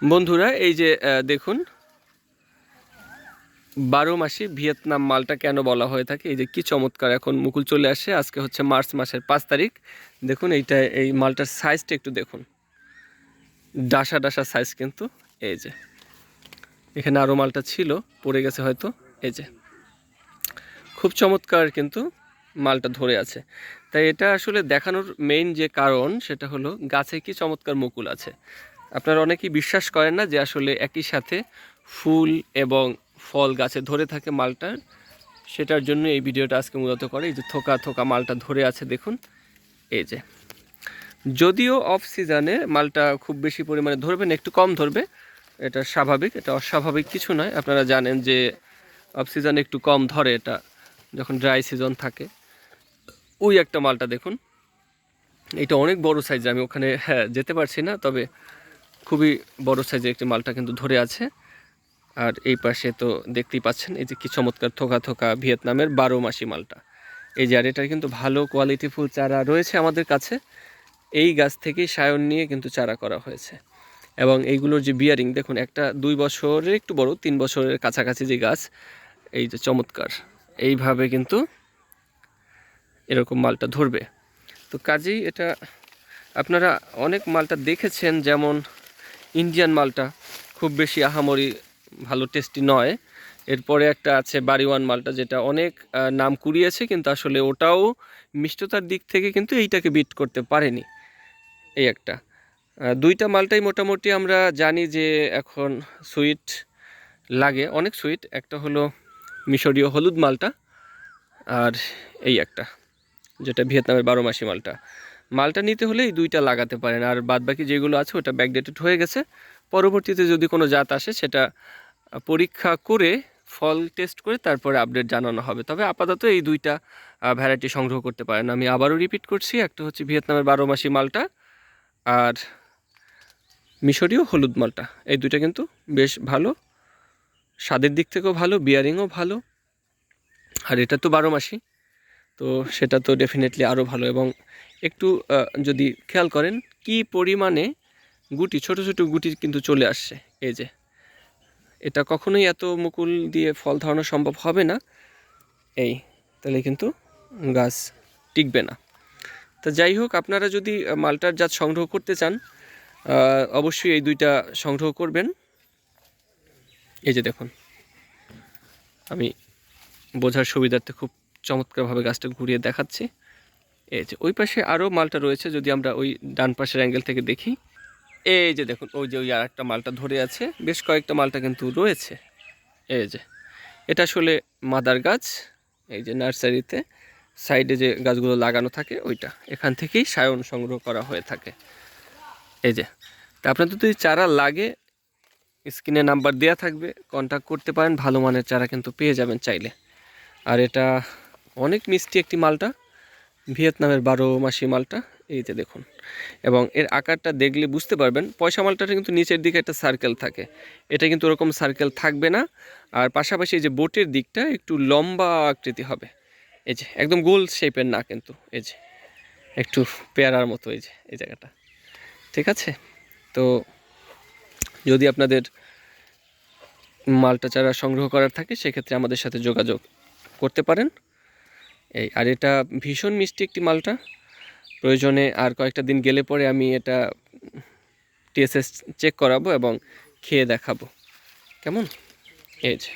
বন্ধুরা, এই যে দেখুন, বারো মাসি ভিয়েতনাম মালটা কেন বলা হয়ে থাকে? এই যে, কি চমৎকার এখন মুকুল চলে আসে। আজকে হচ্ছে মার্চ মাসের পাঁচ তারিখ। দেখুন, এইটা, এই মালটার সাইজটা একটু দেখুন। ডাসা ডাসা সাইজ কিন্তু, এই যে। এখানে আরও মালটা ছিল, পড়ে গেছে হয়তো, এই যে। খুব চমৎকার কিন্তু মালটা ধরে আছে। তাই এটা আসলে দেখানোর মেইন যে কারণ, সেটা হলো গাছে কি চমৎকার মুকুল আছে। আপনারা অনেকেই বিশ্বাস করেন না যে আসলে একই সাথে ফুল এবং ফল গাছে ধরে থাকে মালটার সেটার জন্য এই ভিডিওটা আজকে মূলত করে। এই যে থোকা থোকা মালটা ধরে আছে, দেখুন। এই যে। যদিও অফ সিজনে মালটা খুব বেশি পরিমাণে ধরবে না, একটু কম ধরবে। এটা স্বাভাবিক, এটা অস্বাভাবিক কিছু নয়। আপনারা জানেন যে অফ সিজনে একটু কম ধরে এটা, যখন ড্রাই সিজন থাকে। ওই একটা মালটা দেখুন। এটা অনেক বড় সাইজ আমি ওখানে হ্যাঁ যেতে পারছি না, তবে খুবই বড় সাইজের একটি মালটা কিন্তু ধরে আছে। আর এই পাশে তো দেখতেই পাচ্ছেন, এই যে কি চমৎকার থোকা থোকা ভিয়েতনামের বারো মাসি মালটা। এই যে আর এটার কিন্তু ভালো কোয়ালিটি ফুল চারা রয়েছে আমাদের কাছে। এই গাছ থেকেই সায়ন নিয়ে কিন্তু চারা করা হয়েছে। এবং এইগুলোর যে বিয়ারিং দেখুন, একটা দুই বছরের একটু বড়, তিন বছরের কাছাকাছি যে গাছ, এই যে চমৎকার। এইভাবে কিন্তু এরকম মালটা ধরবে। তো কাজেই এটা আপনারা অনেক মালটা দেখেছেন, যেমন ইন্ডিয়ান মালটা, খুব বেশি আহামরি ভালো টেস্টি নয়। এরপরে একটা আছে বাড়িওয়ান মালটা, যেটা অনেক নাম কুড়িয়েছে, কিন্তু আসলে ওটাও মিষ্টতার দিক থেকে কিন্তু এইটাকে বিট করতে পারেনি। এই একটা। দুইটা মালটাই মোটামুটি আমরা জানি যে এখন সুইট লাগে, অনেক সুইট। একটা হলো মিশরীয় হলুদ মালটা, আর এই একটা, যেটা ভিয়েতনামের বারো মাসি মালটা। মালটা নিতে হলে এই দুইটা লাগাতে পারেন। আর বাদবাকি যেগুলো আছে, ওটা ব্যাকডেটেড হয়ে গেছে। পরবর্তীতে যদি কোনো জাত আসে, সেটা পরীক্ষা করে, ফল টেস্ট করে তারপরে আপডেট জানানো হবে। তবে আপাতত এই দুইটা ভ্যারাইটি সংগ্রহ করতে পারেন। আমি আবারও রিপিট করছি, একটা হচ্ছে ভিয়েতনামের বারো মাসি মালটা, আর মিশরীয় হলুদ মালটা। এই দুইটা কিন্তু বেশ ভালো। স্বাদের দিক থেকেও ভালো বিয়ারিংও ভালো। আর এটা তো বারো মাসি। তো সেটা তো ডেফিনেটলি আরও ভালো এবং একটু যদি খেয়াল করেন কি পরিমাণে গুটি, ছোট ছোট গুটি কিন্তু চলে আসছে, এই যে। এটা কখনোই এত মুকুল দিয়ে ফল ধরানো সম্ভব হবে না। এই, তাহলে কিন্তু গাছ টিকবে না। তা যাই হোক, আপনারা যদি মালটার জাত সংগ্রহ করতে চান অবশ্যই এই দুইটা সংগ্রহ করবেন। এই যে দেখুন, আমি বোঝার সুবিধার্থে খুব চমৎকারভাবে গাছটা ঘুরিয়ে দেখাচ্ছি। এই যে ওই পাশে আরও মালটা রয়েছে, যদি আমরা ওই ডান পাশের অ্যাঙ্গেল থেকে দেখি। এই যে দেখুন, ওই যে ওই আর একটা মালটা ধরে আছে, বেশ কয়েকটা মালটা কিন্তু রয়েছে। এই যে, এটা আসলে মাদার গাছ, এই যে নার্সারিতে সাইডে যে গাছগুলো লাগানো থাকে, ওইটা। এখান থেকেই সায়ন সংগ্রহ করা হয়ে থাকে। এই যে, তা আপনাদের যদি চারা লাগে, স্ক্রিনে নাম্বার দেওয়া থাকবে কন্ট্যাক্ট করতে পারেন, ভালো মানের চারা কিন্তু পেয়ে যাবেন চাইলে। আর এটা অনেক মিষ্টি একটি মালটা, ভিয়েতনামের বারো মাসি মালটা, এই যে দেখুন। এবং এর আকারটা দেখলে বুঝতে পারবেন, পয়সা মালটাটা কিন্তু নিচের দিকে একটা সার্কেল থাকে। এটা কিন্তু ওরকম সার্কেল থাকবে না। আর পাশাপাশি এই যে বোটের দিকটা একটু লম্বা আকৃতি হবে। এই যে, একদম গোল শেপের না কিন্তু, এই যে, একটু পেয়ারার মতো এই যে, এই জায়গাটা। ঠিক আছে? তো যদি আপনাদের মালটা চারা সংগ্রহ করার থাকে, সেক্ষেত্রে আমাদের সাথে যোগাযোগ করতে পারেন। এই, আর এটা ভীষণ মিষ্টি একটি মালটা। প্রয়োজনে আর কয়েকটা দিন গেলে পরে আমি এটা টিএসএস চেক করাবো এবং খেয়ে দেখাবো। কেমন? এই যে।